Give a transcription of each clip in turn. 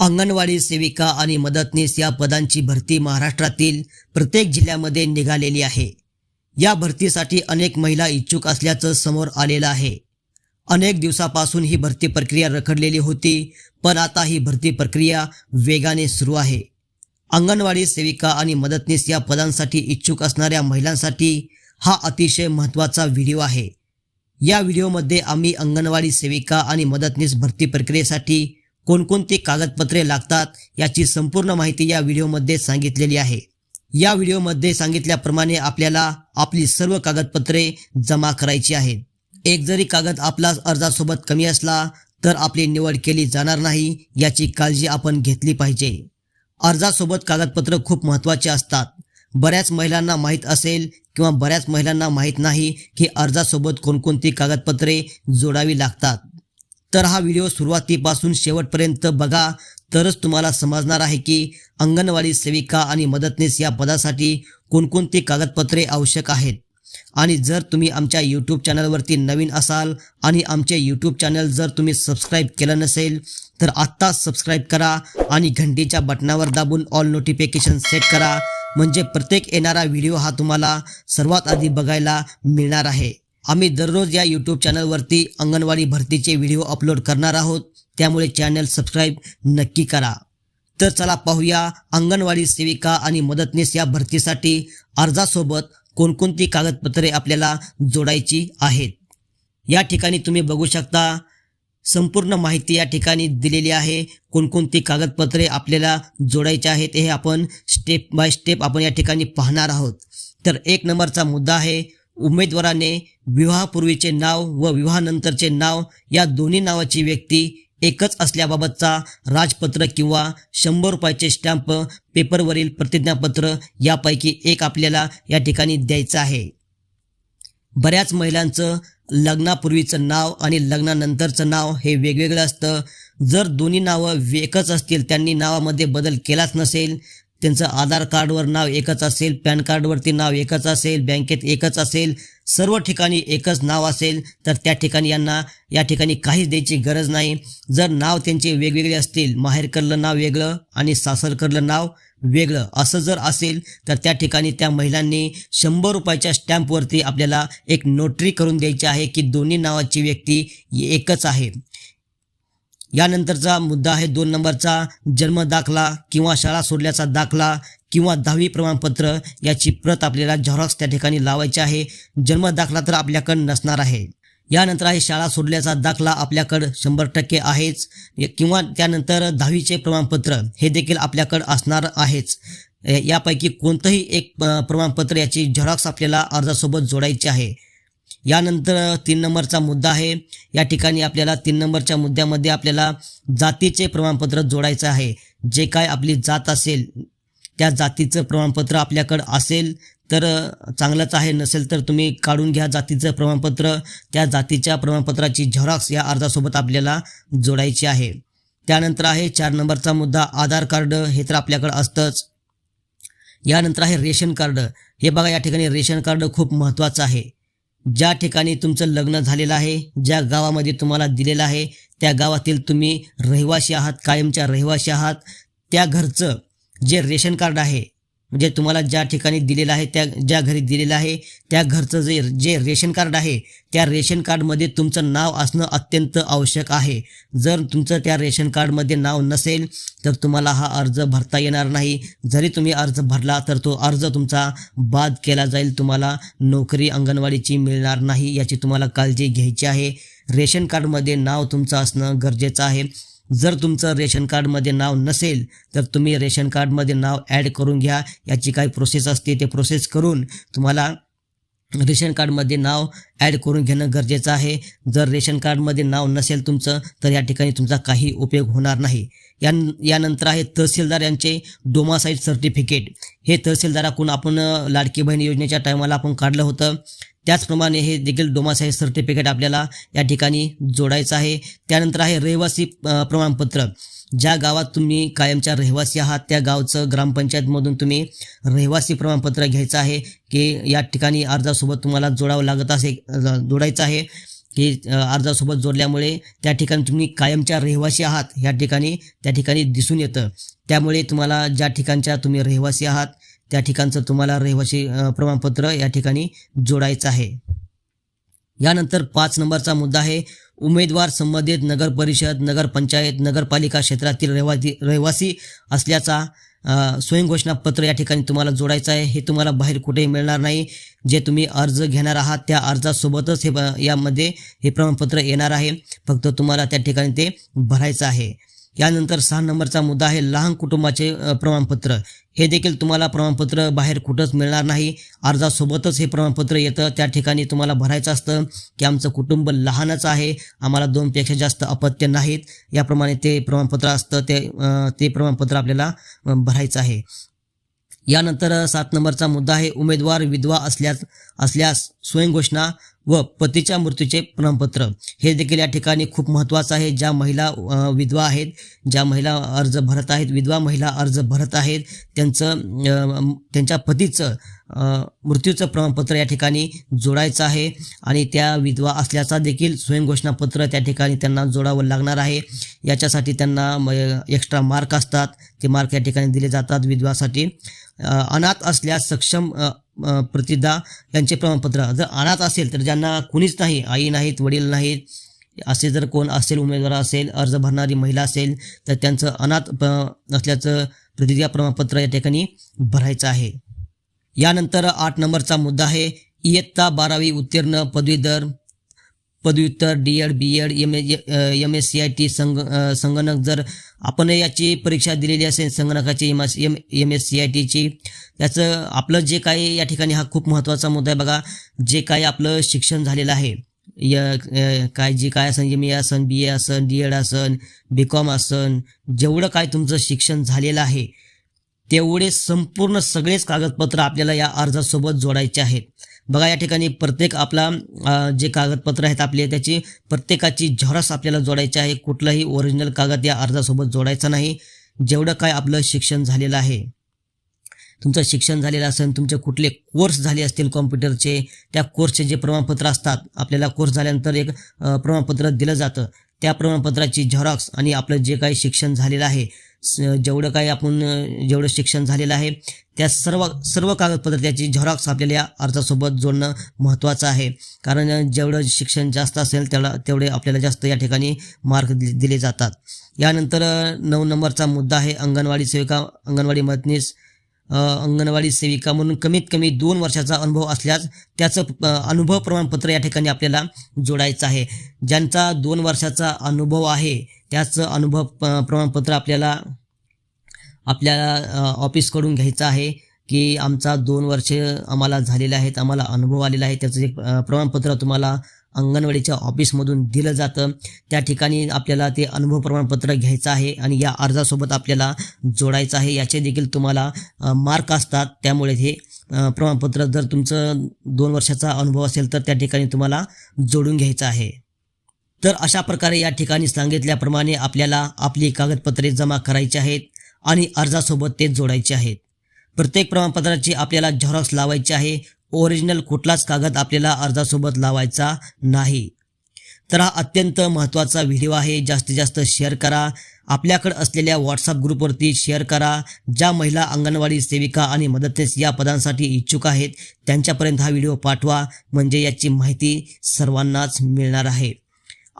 अंगणवाडी सेविका आणि मदतनीस या पदांची भरती महाराष्ट्रातील प्रत्येक जिल्ह्यामध्ये निघालेली आहे. या भरतीसाठी अनेक महिला इच्छुक असल्याचं समोर आलेलं आहे. अनेक दिवसापासून ही भरती प्रक्रिया रखडलेली होती पण आता ही भरती प्रक्रिया वेगाने सुरू आहे. अंगणवाडी सेविका आणि मदतनीस या पदांसाठी इच्छुक असणाऱ्या महिलांसाठी हा अतिशय महत्त्वाचा व्हिडिओ आहे. या व्हिडिओमध्ये आम्ही अंगणवाडी सेविका आणि मदतनीस भरती प्रक्रियेसाठी कोणकोणती कागदपत्रे लागतात याची संपूर्ण माहिती या व्हिडिओमध्ये सांगितलेली आहे. या व्हिडिओमध्ये सांगितल्याप्रमाणे आपल्याला आपली सर्व कागदपत्रे जमा करायची आहेत. एक जरी कागद आपला अर्जासोबत कमी असला तर आपली निवड केली जाणार नाही याची काळजी आपण घेतली पाहिजे. अर्जासोबत कागदपत्र खूप महत्त्वाचे असतात. बऱ्याच महिलांना माहीत असेल किंवा बऱ्याच महिलांना माहीत नाही की अर्जासोबत कोणकोणती कागदपत्रे जोडावी लागतात. तर हा व्हिडिओ सुरुवातीपासून शेवटपर्यंत बघा. तरच तुम्हाला समजणार आहे की अंगणवाडी सेविका आणि मदतनीस या पदासाठी कोणकोणती कागदपत्रे आवश्यक आहेत. आणि जर तुम्ही आमच्या यूट्यूब चॅनलवरती नवीन असाल आणि आमचे यूट्यूब चॅनल जर तुम्ही सबस्क्राईब केलं नसेल तर आत्ता सबस्क्राईब करा आणि घंटीच्या बटनावर दाबून ऑल नोटिफिकेशन सेट करा. म्हणजे प्रत्येक येणारा व्हिडिओ हा तुम्हाला सर्वात आधी बघायला मिळणार आहे. आम्ही दररोज या यूट्यूब चॅनलवरती अंगणवाडी भरतीचे व्हिडिओ अपलोड करणार आहोत. त्यामुळे चॅनल सबस्क्राईब नक्की करा. तर चला पाहूया अंगणवाडी सेविका आणि मदतनीस या भरतीसाठी अर्जासोबत कोणकोणती कागदपत्रे आपल्याला जोडायची आहेत. या ठिकाणी तुम्ही बघू शकता संपूर्ण माहिती या ठिकाणी दिलेली आहे. कोणकोणती कागदपत्रे आपल्याला जोडायची आहेत हे आपण स्टेप बाय स्टेप आपण या ठिकाणी पाहणार आहोत. तर एक नंबरचा मुद्दा आहे उमेदवाराने विवाहापूर्वीचे नाव व विवाहानंतरचे नाव या दोन्ही नावाची व्यक्ती एकच असल्याबाबतचा राजपत्र किंवा शंभर रुपयाचे स्टॅम्प पेपरवरील प्रतिज्ञापत्र यापैकी एक आपल्याला या ठिकाणी द्यायचं आहे. बऱ्याच महिलांचं लग्नापूर्वीचं नाव आणि लग्नानंतरचं नाव हे वेगवेगळं असतं. जर दोन्ही नावं एकच असतील त्यांनी नावामध्ये बदल केलाच नसेल त्यांचं आधार कार्डवर नाव एकच असेल पॅन कार्डवरती नाव एकच असेल बँकेत एकच असेल सर्व ठिकाणी एकच नाव असेल तर त्या ठिकाणी यांना या ठिकाणी काहीच द्यायची गरज नाही. जर नाव त्यांचे वेगवेगळे असतील माहेरकडलं नाव वेगळं आणि सासरकडलं नाव वेगळं असं जर असेल तर त्या ठिकाणी त्या महिलांनी शंभर रुपयाच्या स्टॅम्पवरती आपल्याला एक नोटरी करून द्यायची आहे की दोन्ही नावाची व्यक्ती एकच आहे. यानंतरचा मुद्दा आहे दोन नंबरचा जन्म दाखला किंवा शाळा सोडल्याचा दाखला किंवा दहावी प्रमाणपत्र याची प्रत आपल्याला झेरॉक्स त्या ठिकाणी लावायची आहे. जन्म दाखला तर आपल्याकडं नसणार आहे. यानंतर आहे शाळा सोडल्याचा दाखला आपल्याकडं शंभर टक्के आहेच. किंवा त्यानंतर दहावीचे प्रमाणपत्र हे देखील आपल्याकडं असणार आहेच. यापैकी कोणतंही एक प्रमाणपत्र याची झेरॉक्स आपल्याला अर्जासोबत जोडायची आहे. यानंतर तीन नंबरचा मुद्दा आहे. या ठिकाणी आपल्याला तीन नंबरच्या मुद्द्यामध्ये आपल्याला जातीचे प्रमाणपत्र जोडायचं आहे. जे काय आपली जात असेल त्या जातीचं प्रमाणपत्र आपल्याकडं असेल तर चांगलंच आहे. नसेल तर तुम्ही काढून घ्या जातीचं प्रमाणपत्र. त्या जातीच्या प्रमाणपत्राची झेरॉक्स या अर्जासोबत आपल्याला जोडायची आहे. त्यानंतर आहे चार नंबरचा मुद्दा आधार कार्ड हे तर आपल्याकडं असतंच. यानंतर आहे रेशन कार्ड. हे बघा या ठिकाणी रेशन कार्ड खूप महत्त्वाचं आहे. ज्या ठिकाणी तुमचं लग्न झालेलं आहे ज्या गावामध्ये तुम्हाला दिलेलं आहे त्या गावातील तुम्ही रहिवासी आहात कायमच्या रहिवासी आहात त्या घरचं जे रेशन कार्ड आहे म्हणजे तुम्हाला ज्या ठिकाणी दिलेलं आहे त्या ज्या घरी दिलेलं आहे त्या घरचं जे जे रेशन कार्ड आहे त्या रेशन कार्डमध्ये तुमचं नाव असणं अत्यंत आवश्यक आहे. जर तुमचं त्या रेशन कार्डमध्ये नाव नसेल तर तुम्हाला हा अर्ज भरता येणार नाही. जरी तुम्ही अर्ज भरला तर तो अर्ज तुमचा बाद केला जाईल. तुम्हाला नोकरी अंगणवाडीची मिळणार नाही याची तुम्हाला काळजी घ्यायची आहे. रेशन कार्डमध्ये नाव तुमचं असणं गरजेचं आहे. जर तुमचं रेशन कार्डमध्ये नाव नसेल तर तुम्ही रेशन कार्डमध्ये नाव ॲड करून घ्या. याची काय प्रोसेस असते ते प्रोसेस करून तुम्हाला रेशन कार्डमध्ये नाव ॲड करून घेणं गरजेचं आहे. जर रेशन कार्डमध्ये नाव नसेल तुमचं तर या ठिकाणी तुमचा काही उपयोग होणार नाही. या यानंतर आहे तहसीलदार यांचे डोमासाईड सर्टिफिकेट. हे तहसीलदाराकडून आपण लाडकी बहीण योजनेच्या टायमाला आपण काढलं होतं. त्याचप्रमाणे हे देखील डोमासाहेब सर्टिफिकेट आपल्याला या ठिकाणी जोडायचं आहे. त्यानंतर आहे रहिवासी प्रमाणपत्र. ज्या गावात तुम्ही कायमच्या रहिवासी आहात त्या गावचं ग्रामपंचायतमधून तुम्ही रहिवासी प्रमाणपत्र घ्यायचं आहे की या ठिकाणी अर्जासोबत तुम्हाला जोडावं लागत असे जोडायचं आहे. की अर्जासोबत जोडल्यामुळे त्या ठिकाणी तुम्ही कायमच्या रहिवासी आहात ह्या ठिकाणी त्या ठिकाणी दिसून येतं. त्यामुळे तुम्हाला ज्या ठिकाणच्या तुम्ही रहिवासी आहात त्या ठिकाणचं तुम्हाला रहिवासी प्रमाणपत्र या ठिकाणी जोडायचं आहे. यानंतर पाच नंबरचा मुद्दा आहे उमेदवार संबंधित नगरपरिषद नगरपंचायत नगरपालिका क्षेत्रातील रहिवासी रहिवासी असल्याचा स्वयंघोषणापत्र या ठिकाणी तुम्हाला जोडायचं आहे. हे तुम्हाला बाहेर कुठेही मिळणार नाही. जे तुम्ही अर्ज घेणार आहात त्या अर्जासोबतच हे ब- यामध्ये हे प्रमाणपत्र येणार आहे. फक्त तुम्हाला त्या ठिकाणी ते भरायचं आहे. यानंतर सहा नंबरचा मुद्दा आहे लहान कुटुंबाचे प्रमाणपत्र. हे देखील तुम्हाला प्रमाणपत्र बाहेर कुठंच मिळणार नाही. अर्जासोबतच हे प्रमाणपत्र येतं. त्या ठिकाणी तुम्हाला भरायचं असतं की आमचं कुटुंब लहानच आहे. आम्हाला दोनपेक्षा जास्त अपत्य नाहीत. याप्रमाणे ते प्रमाणपत्र असतं. ते ते प्रमाणपत्र आपल्याला भरायचं आहे. यानंतर सात नंबरचा मुद्दा आहे उमेदवार विधवा असल्यास असल्यास स्वयंघोषणा व पतीच्या मृत्यूचे प्रमाणपत्र. हे देखील या ठिकाणी खूप महत्त्वाचं आहे. ज्या महिला विधवा आहेत ज्या महिला अर्ज भरत आहेत विधवा महिला अर्ज भरत आहेत त्यांचं त्यांच्या पतीचं मृत्यूचं प्रमाणपत्र या ठिकाणी जोडायचं आहे आणि त्या विधवा असल्याचा देखील स्वयंघोषणापत्र त्या ठिकाणी त्यांना जोडावं लागणार आहे. याच्यासाठी त्यांना एक्स्ट्रा मार्क असतात. ते मार्क या ठिकाणी दिले जातात. विधवासाठी अनाथ असल्यास सक्षम प्रतिदा यांचे प्रमाणपत्र. जर अनाथ असेल तर ज्यांना कुणीच नाही आई नाहीत वडील नाहीत असे जर कोण असेल उमेदवार असेल अर्ज भरणारी महिला असेल तर त्यांचं अनाथ प- असल्याचं प्रतिज्ञा प्रमाणपत्र या ठिकाणी भरायचं आहे. यानंतर आठ नंबरचा मुद्दा आहे इयत्ता बारावी उत्तीर्ण पदवीधर पदव्युत्तर D Ed B Ed M M S C I T संग संगणक जर आपण याची परीक्षा दिलेली असेल संगणकाची M S M M S C I टीची त्याचं आपलं जे काही या ठिकाणी हा खूप महत्त्वाचा मुद्दा आहे बघा. जे काही आपलं शिक्षण झालेलं आहे य काय जे काय असन एम ए असन बी ए असन डी एड असन बी कॉम असन जेवढं काय तुमचं शिक्षण झालेलं आहे तेवढे संपूर्ण सगळेच कागदपत्र आपल्याला या अर्जासोबत जोडायचे आहेत. बघा या ठिकाणी प्रत्येक आपला जे कागदपत्र आहेत आपले त्याची प्रत्येकाची झेरॉक्स आपल्याला जोडायची आहे. कुठलाही ओरिजिनल कागद या अर्जासोबत जोडायचा नाही. जेवढं काय आपलं शिक्षण झालेलं आहे तुमचं शिक्षण झालेलं असेल तुमचे कुठले कोर्स झाले असतील कॉम्प्युटरचे त्या कोर्सचे जे प्रमाणपत्र असतात आपल्याला कोर्स झाल्यानंतर एक प्रमाणपत्र दिलं जातं. त्या प्रमाणपत्राची झेरॉक्स आणि आपलं जे काही शिक्षण झालेलं आहे स- जेवढं काही आपण जेवढं शिक्षण झालेलं आहे त्या सर्व सर्व कागदपत्र त्याची झेरॉक्स आपल्याला अर्जासोबत जोडणं महत्त्वाचं आहे. कारण जेवढं शिक्षण जास्त असेल त्याला तेवढे आपल्याला जास्त या ठिकाणी मार्क दि- दिले जातात. यानंतर नऊ नंबरचा मुद्दा आहे अंगणवाडी सेविका अंगणवाडी मदनीस अंगणवाडी सेविका म्हणून कमीत कमी दोन वर्षाचा अनुभव असल्यास त्याचं अनुभव प्रमाणपत्र या ठिकाणी आपल्याला जोडायचं आहे. ज्यांचा दोन वर्षाचा अनुभव आहे त्याचं अनुभव प्रमाणपत्र आपल्याला आपल्याला ऑफिसकडून घ्यायचं आहे की आमचा दोन वर्ष आम्हाला झालेले आहेत आम्हाला अनुभव आलेला आहे. त्याचं एक प्रमाणपत्र तुम्हाला अंगणवाडीच्या ऑफिसमधून दिलं जातं. त्या ठिकाणी आपल्याला ते अनुभव प्रमाणपत्र घ्यायचं आहे आणि या अर्जासोबत आपल्याला जोडायचं आहे. याचे देखील तुम्हाला मार्क असतात. त्यामुळे हे प्रमाणपत्र जर तुमचं दोन वर्षाचा अनुभव असेल तर त्या ठिकाणी तुम्हाला जोडून घ्यायचं आहे. तर अशा प्रकारे या ठिकाणी सांगितल्याप्रमाणे आपल्याला आपली कागदपत्रे जमा करायची आहेत आणि अर्जासोबत ते जोडायचे आहेत. प्रत्येक प्रमाणपत्राची आपल्याला झेरॉक्स लावायची आहे. ओरिजिनल कुठलाच कागद आपल्याला अर्जासोबत लावायचा नाही. तर हा अत्यंत महत्त्वाचा व्हिडिओ आहे. जास्तीत जास्त शेअर करा. आपल्याकडे असलेल्या व्हॉट्सअप ग्रुपवरती शेअर करा. ज्या महिला अंगणवाडी सेविका आणि मदतनीस या पदांसाठी इच्छुक आहेत त्यांच्यापर्यंत हा व्हिडिओ पाठवा. म्हणजे याची माहिती सर्वांनाच मिळणार आहे.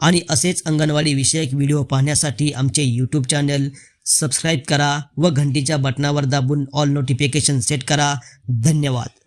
आणि असेच अंगणवाडी विषयक व्हिडिओ पाहण्यासाठी आमचे यूट्यूब चॅनल सबस्क्राईब करा व घंटीच्या बटनावर दाबून ऑल नोटिफिकेशन सेट करा. धन्यवाद.